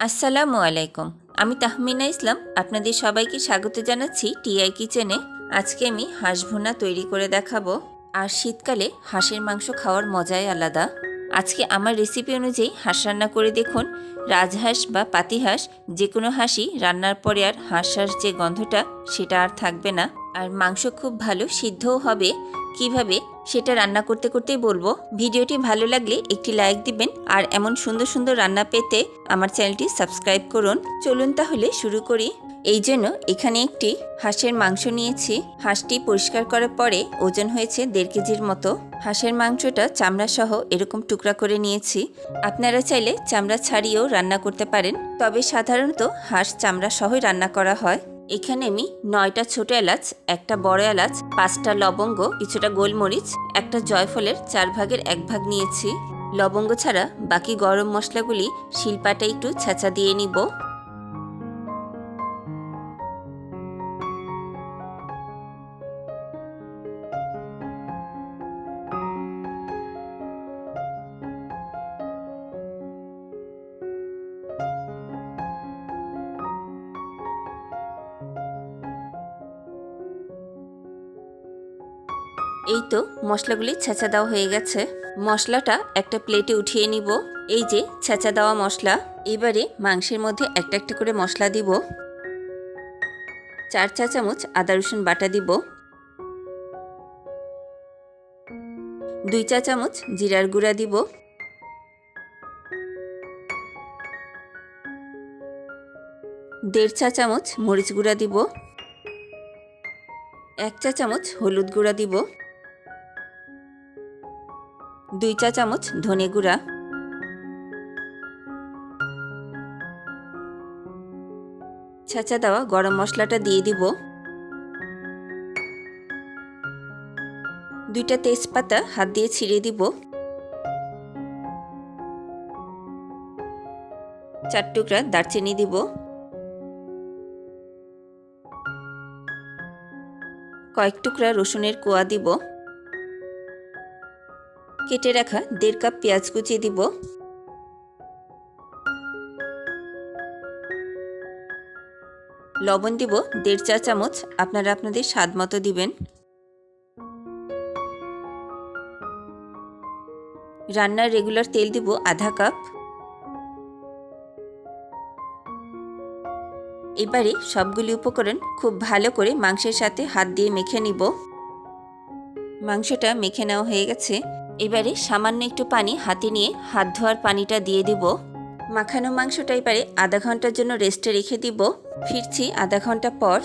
আসসালামু আলাইকুম। আমি তাহমিনা ইসলাম, আপনাদের সবাইকে স্বাগত জানাচ্ছি টিআই কিচেনে। আজকে আমি হাঁস ভুনা তৈরি করে দেখাবো। আর শীতকালে হাঁসের মাংস খাওয়ার মজাই আলাদা। আজকে আমার রেসিপি অনুযায়ী হাঁস রান্না করে দেখুন। রাজহাঁস বা পাতিহাঁস যে কোনো হাঁসই রান্নার পরে আর হাঁস হাঁস যে গন্ধটা, সেটা আর থাকবে না। আর মাংস খুব ভালো সিদ্ধও হবে। কীভাবে সেটা রান্না করতে করতেই বলব। ভিডিওটি ভালো লাগলে একটি লাইক দিবেন আর এমন সুন্দর সুন্দর রান্না পেতে আমার চ্যানেলটি সাবস্ক্রাইব করুন। চলুন তাহলে শুরু করি। এই জন্য এখানে একটি হাঁসের মাংস নিয়েছি। হাঁসটি পরিষ্কার করার পরে ওজন হয়েছে দেড় কেজির মতো। হাঁসের মাংসটা চামড়া সহ এরকম টুকরা করে নিয়েছি। আপনারা চাইলে চামড়া ছাড়িয়েও রান্না করতে পারেন। তবে সাধারণত হাঁস চামড়া সহই রান্না করা হয়। এখানে আমি নয়টা ছোট এলাচ, একটা বড় এলাচ, পাঁচটা লবঙ্গ, কিছুটা গোলমরিচ, একটা জয়ফলের চার ভাগের এক ভাগ নিয়েছি। লবঙ্গ ছাড়া বাকি গরম মশলাগুলি শিলপাটা একটু ছেঁচা দিয়ে নিব। এই তো মশলাগুলি ছেঁচা দেওয়া হয়ে গেছে। মশলাটা একটা প্লেটে উঠিয়ে নিব। এই যে ছেঁচা দেওয়া মশলা, এবারে মাংসের মধ্যে একটা একটা করে মশলা দিব। চার চা চামচ আদা রসুন বাটা দিব। দুই চা চামচ জিরার গুঁড়া দিব। দেড় চা চামচ মরিচ গুঁড়া দিব। এক চা চামচ হলুদ গুঁড়া দিব। দুই চা চামচ ধনে গুঁড়া। ছাঁচা দেওয়া গরম মশলাটা দিয়ে দিব। দুইটা তেজপাতা হাত দিয়ে ছিঁড়ে দিব। চার টুকরা দারচিনি দিব। কয়েক টুকরা রসুনের কোয়া দিব। কেটে রাখা দেড় কাপ পেঁয়াজ কুচিয়ে দিব। লবণ দিব দেড় চা চামচ, আপনারা আপনাদের স্বাদ মতো দিবেন। রান্নার রেগুলার তেল দিব আধা কাপ। এবারে সবগুলি উপকরণ খুব ভালো করে মাংসের সাথে হাত দিয়ে মেখে নিব। মাংসটা মেখে নেওয়া হয়ে গেছে। এবারে সামান্য একটু পানি হাতে নিয়ে হাত ধোয়ার পানিটা দিয়ে দিব। মাখানো মাংসটা এবারে আধা ঘণ্টার জন্য রেস্টে রেখে দিব। ফিরছি আধা ঘণ্টা পর।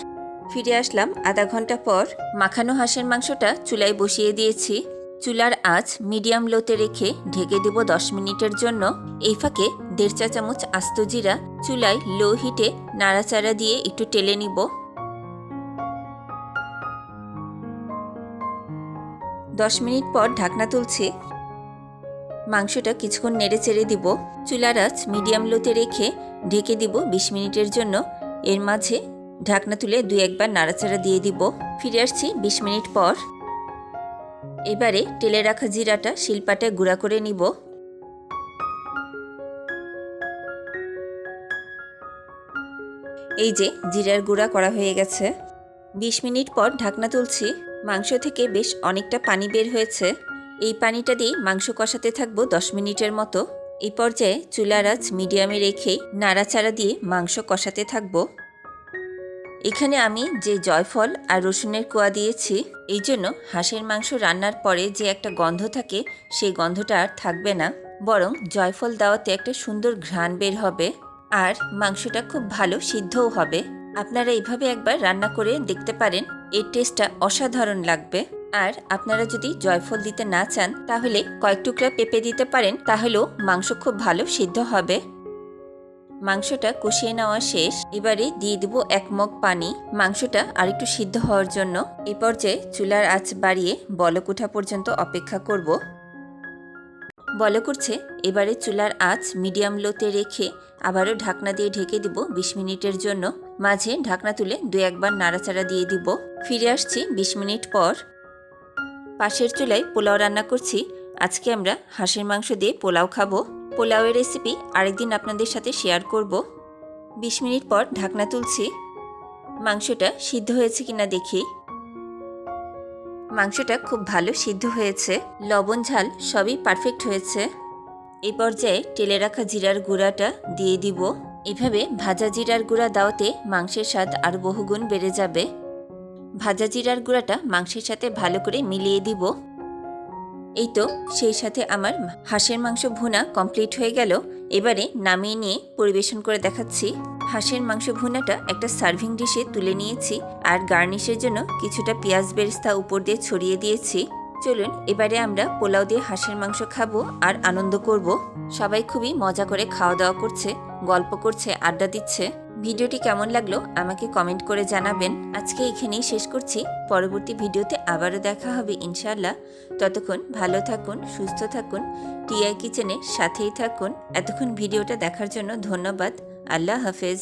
ফিরে আসলাম আধা ঘণ্টা পর। মাখানো হাঁসের মাংসটা চুলায় বসিয়ে দিয়েছি। চুলার আঁচ মিডিয়াম লোতে রেখে ঢেকে দেব দশ মিনিটের জন্য। এই ফাঁকে দেড় চা চামচ আস্ত জিরা চুলায় লো হিটে নাড়াচাড়া দিয়ে একটু টেলে নিব। দশ মিনিট পর ঢাকনা তুলছি। মাংসটা কিছুক্ষণ নেড়ে চেড়ে দিব। চুলার আঁচ মিডিয়াম লোতে রেখে ঢেকে দিব বিশ মিনিটের জন্য। এর মাঝে ঢাকনা তুলে দুই একবার নাড়াচাড়া দিয়ে দিব। ফিরে আসছি বিশ মিনিট পর। এবারে টেলে রাখা জিরাটা শিলপাটায় গুঁড়া করে নিব। এই যে জিরার গুঁড়া করা হয়ে গেছে। বিশ মিনিট পর ঢাকনা তুলছি। মাংস থেকে বেশ অনেকটা পানি বের হয়েছে। এই পানিটা দিয়ে মাংস কষাতে থাকব দশ মিনিটের মতো। এই পর্যায়ে চুলার আঁচ মিডিয়ামে রেখে নাড়াচাড়া দিয়ে মাংস কষাতে থাকব। এখানে আমি যে জয়ফল আর রসুনের কোয়া দিয়েছি, এই জন্য হাঁসের মাংস রান্নার পরে যে একটা গন্ধ থাকে, সেই গন্ধটা আর থাকবে না। বরং জয়ফল দেওয়াতে একটা সুন্দর ঘ্রাণ বের হবে। আর মাংসটা খুব ভালো সিদ্ধও হবে। আপনারা এইভাবে একবার রান্না করে দেখতে পারেন, এর টেস্টটা অসাধারণ লাগবে। আর আপনারা যদি জয়ফল দিতে না চান, তাহলে কয়েক টুকরা পেঁপে দিতে পারেন, তাহলেও মাংস খুব ভালো সিদ্ধ হবে। মাংসটা কষিয়ে নেওয়া শেষ। এবারে দিয়ে দিব এক মগ পানি। মাংসটা আরেকটু সিদ্ধ হওয়ার জন্য এ পর্যায়ে চুলার আঁচ বাড়িয়ে বলক ওঠা পর্যন্ত অপেক্ষা করব। বলক করছে এবারে চুলার আঁচ মিডিয়াম লোতে রেখে আবারও ঢাকনা দিয়ে ঢেকে দিব বিশ মিনিটের জন্য। মাঝে ঢাকনা তুলে দু একবার নাড়াচাড়া দিয়ে দিব। ফিরে আসছি বিশ মিনিট পর। পাশের চুলায় পোলাও রান্না করছি। আজকে আমরা হাঁসের মাংস দিয়ে পোলাও খাব। পোলাওয়ের রেসিপি আরেকদিন আপনাদের সাথে শেয়ার করব। বিশ মিনিট পর ঢাকনা তুলছি। মাংসটা সিদ্ধ হয়েছে কিনা দেখি। মাংসটা খুব ভালো সিদ্ধ হয়েছে। লবণ, ঝাল সবই পারফেক্ট হয়েছে। এই পর্যায়ে টেলে রাখা জিরার গুঁড়াটা দিয়ে দিব। এভাবে ভাজা জিরার গুঁড়া দাওতে মাংসের স্বাদ আর বহুগুণ বেড়ে যাবে। ভাজা জিরার গুঁড়াটা মাংসের সাথে ভালো করে মিলিয়ে দিব। এই তো, সেই সাথে আমার হাঁসের মাংস ভুনা কমপ্লিট হয়ে গেল। এবারে নামিয়ে নিয়ে পরিবেশন করে দেখাচ্ছি। হাঁসের মাংস ভুনাটা একটা সার্ভিং ডিশে তুলে নিয়েছি আর গার্নিশের জন্য কিছুটা পেঁয়াজ বেরেস্তা উপর দিয়ে ছড়িয়ে দিয়েছি। চলুন, এবারে আমরা পোলাও দিয়ে হাঁসের মাংস খাব আর আনন্দ করব। সবাই খুবই মজা করে খাওয়া দাওয়া করছে, গল্প করছে, আড্ডা দিচ্ছে। ভিডিওটি কেমন লাগল আমাকে কমেন্ট করে জানাবেন। আজকে এখানেই শেষ করছি। পরবর্তী ভিডিওতে আবারও দেখা হবে, ইনশাআল্লাহ। ততক্ষণ ভালো থাকুন, সুস্থ থাকুন, টিআই কিচেনের সাথেই থাকুন। এতক্ষণ ভিডিওটা দেখার জন্য ধন্যবাদ। আল্লাহ হাফেজ